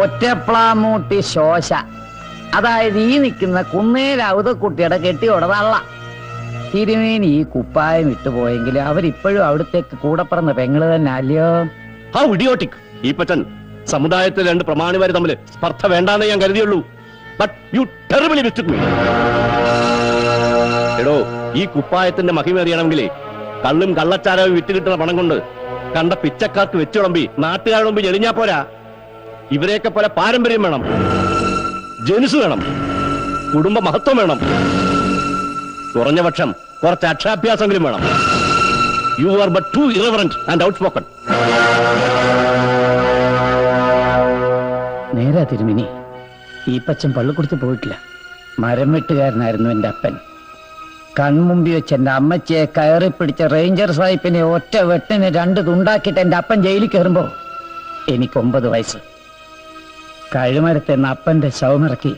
ഒറ്റപ്ലാമൂട്ടി ശോശ. അതായത് ഈ നിൽക്കുന്ന കുന്നേരൗതക്കുട്ടിയുടെ കെട്ടി തള്ള. തിരുമേനി ഈ കുപ്പായം വിട്ടുപോയെങ്കിൽ അവരിപ്പോഴും അവിടത്തേക്ക് കൂടെ പറന്ന പെങ്ങൾ തന്നെ അല്ലയോ? ആ ഇഡിയോട്ടിക് ഈ പറ്റൻ സമുദായത്തിൽ രണ്ട് പ്രമാണിമാര് തമ്മിൽ സ്പർദ്ധ വേണ്ടാന്നേ ഞാൻ കരുതിയുള്ളൂ. ബട്ട് യു എടോ ഈ കുപ്പായത്തിന്റെ മഹിമേറിയണമെങ്കിൽ കള്ളും കള്ളച്ചാരവും വിറ്റ് കിട്ടുന്ന പണം കൊണ്ട് കണ്ട പിച്ചക്കാർക്ക് വെച്ചുളമ്പി നാട്ടുകാരുടെ മുമ്പ് ചെളിഞ്ഞാ പോരാ. ഇവരെയൊക്കെ പോലെ പാരമ്പര്യം വേണം. ജനുസ് വേണം. കുടുംബ മഹത്വം വേണം. കുറഞ്ഞ പക്ഷം കുറച്ച് അക്ഷരാഭ്യാസമെങ്കിലും വേണം. You are but too irreverent and outspoken നേരാ തിരുമിനി. ഈ പച്ചൻ പള്ളിക്കുടിച്ച് പോയിട്ടില്ല. മരം വെട്ടുകാരനായിരുന്നു എന്റെ അപ്പൻ. കൺമുമ്പി വെച്ച് എന്റെ അമ്മച്ചിയെ കയറി പിടിച്ച റേഞ്ചർ സാഹിബിനെ ഒറ്റ വെട്ടിന് രണ്ട് തുണ്ടാക്കിയിട്ട് എന്റെ അപ്പൻ ജയിലിൽ കയറുമ്പോൾ എനിക്ക് ഒമ്പത് വയസ്സ്. കഴുമരത്തെ അപ്പന്റെ ശവമിറക്കി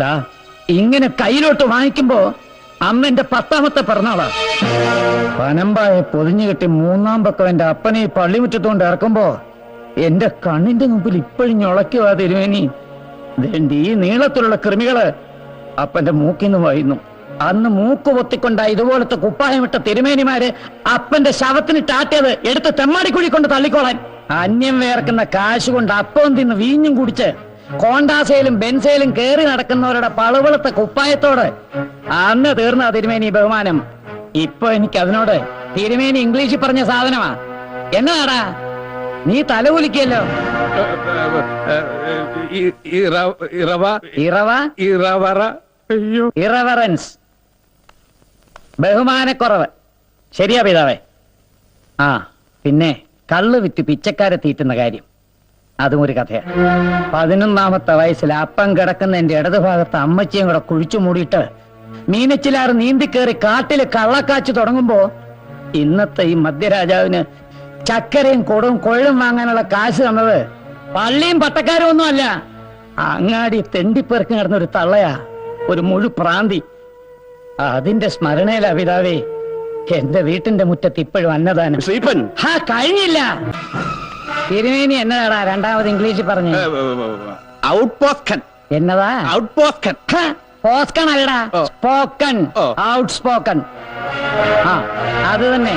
ദാ ഇങ്ങനെ കയ്യിലോട്ട് വാങ്ങിക്കുമ്പോ അമ്മന്റെ പത്താമത്തെ പിറന്നാളാ. പനമ്പായെ പൊതിഞ്ഞു കെട്ടി മൂന്നാം പക്കം എന്റെ അപ്പനെ ഈ പള്ളിമുറ്റത്തുകൊണ്ട് ഇറക്കുമ്പോ എന്റെ കണ്ണിന്റെ മുമ്പിൽ ഇപ്പോഴും ഞൊളയ്ക്കുവാ തിരുവേനി വേണ്ടി ഈ നീളത്തിലുള്ള കൃമികൾ അപ്പന്റെ മൂക്കിന്ന് വായുന്നു. അന്ന് മൂക്ക് പൊത്തിക്കൊണ്ട ഇതുപോലത്തെ കുപ്പായമിട്ട തിരുമേനിമാര് അപ്പന്റെ ശവത്തിന് ടാറ്റത് എടുത്ത് തെമ്മാടിക്കുഴി കൊണ്ട് തള്ളിക്കോളാൻ. അന്യം വേർക്കുന്ന കാശ് കൊണ്ട് അപ്പം തിന്ന് വീഞ്ഞും കുടിച്ച് കോണ്ടാസയിലും ബെൻസയിലും കേറി നടക്കുന്നവരുടെ പളുവളത്തെ കുപ്പായത്തോട് അന്ന് തീർന്ന തിരുമേനി ബഹുമാനം. ഇപ്പൊ എനിക്ക് അതിനോട് തിരുമേനി ഇംഗ്ലീഷിൽ പറഞ്ഞ സാധനമാ. എന്നാടാ? നീ തലകുലിക്കല്ലോ ഇറവറൻസ്. ബഹുമാനക്കുറവ്. ശരിയാ പിതാവേ. ആ പിന്നെ? കള്ള് വിറ്റ് പിച്ചക്കാരെ തീറ്റുന്ന കാര്യം. അതും ഒരു കഥയാണ്. പതിനൊന്നാമത്തെ വയസ്സിൽ അപ്പം കിടക്കുന്ന എന്റെ ഇടതുഭാഗത്ത് അമ്മച്ചിയും കൂടെ കുഴിച്ചു മൂടിയിട്ട് മീനച്ചിലാറ് നീന്തിക്കേറി കാട്ടിൽ കള്ളക്കാച്ചു തുടങ്ങുമ്പോ ഇന്നത്തെ ഈ മദ്യരാജാവിന് ചക്കരയും കൊടും കൊഴും വാങ്ങാനുള്ള കാശ് തന്നത് പള്ളിയും പട്ടക്കാരും ഒന്നുമല്ല അങ്ങാടി തെണ്ടിപ്പെറുക്കി നടന്ന ഒരു തള്ളയാ. ഒരു മുഴു പ്രാന്തി അതിന്റെ സ്മരണയിലാ പിതാവേ എന്റെ വീട്ടിന്റെ മുറ്റത്ത് ഇപ്പോഴും അന്നദാനം. ശ്രീപ്പൻ ഹാ കഴിഞ്ഞില്ല തിരുമേനി എന്നതാടാ രണ്ടാമത് ഇംഗ്ലീഷ് പറഞ്ഞു. ഔട്ട് പോസ്കൻ എന്നതാ? ഔട്ട് പോസ്കൻ പോസ്കൺ അല്ലടാ. സ്പോക്കൺ. ഔട്ട് സ്പോക്കൺ ആ അത് തന്നെ.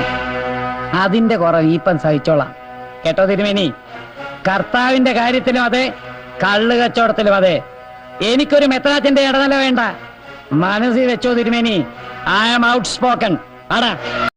അതിന്റെ കുറവ് ഈപ്പം സഹിച്ചോളാം. കേട്ടോ തിരുമേനി? കർത്താവിന്റെ കാര്യത്തിലും അതെ കള്ള് കച്ചവടത്തിലും അതെ. എനിക്കൊരു മെത്രാച്ചന്റെ ഇടനില വേണ്ട. മനസ്സിൽ വെച്ചോ തിരുമേനി. ഐ ആം ഔട്ട് സ്പോക്കൺ ആടാ.